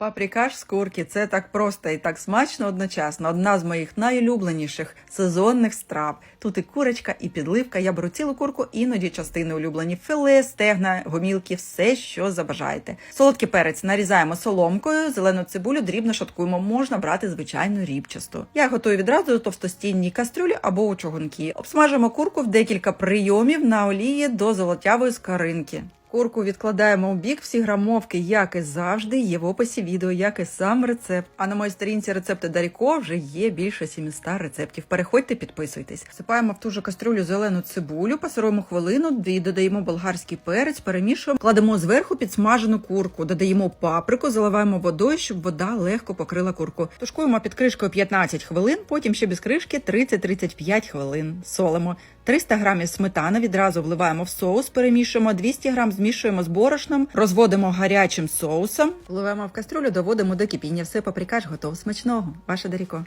Паприкаш з курки це так просто і так смачно одночасно. Одна з моїх найулюбленіших сезонних страв. Тут і курочка, і підливка. Я беру цілу курку, іноді частини улюблені філе, стегна, гомілки, все, що забажаєте. Солодкий перець нарізаємо соломкою, зелену цибулю дрібно шаткуємо. Можна брати звичайну рібчасту. Я готую відразу у товстостінній кастрюлі або у чугунки. Обсмажимо курку в декілька прийомів на олії до золотявої скаринки. Курку відкладаємо у бік, всі грамовки, як і завжди, є в описі відео, як і сам рецепт. А на моїй сторінці рецепти Даріко вже є більше 700 рецептів. Переходьте, підписуйтесь. Всипаємо в ту же кастрюлю зелену цибулю, пасируємо хвилину, дві додаємо болгарський перець, перемішуємо, кладемо зверху підсмажену курку, додаємо паприку, заливаємо водою, щоб вода легко покрила курку. Тушкуємо під кришкою 15 хвилин, потім ще без кришки 30-35 хвилин. Солимо. 300 грамів сметани відразу вливаємо в соус, перемішуємо 200 грам, змішуємо з борошном, розводимо гарячим соусом, вливаємо в кастрюлю, доводимо до кипіння. Все паприкаш готов смачного. Ваше Даріко.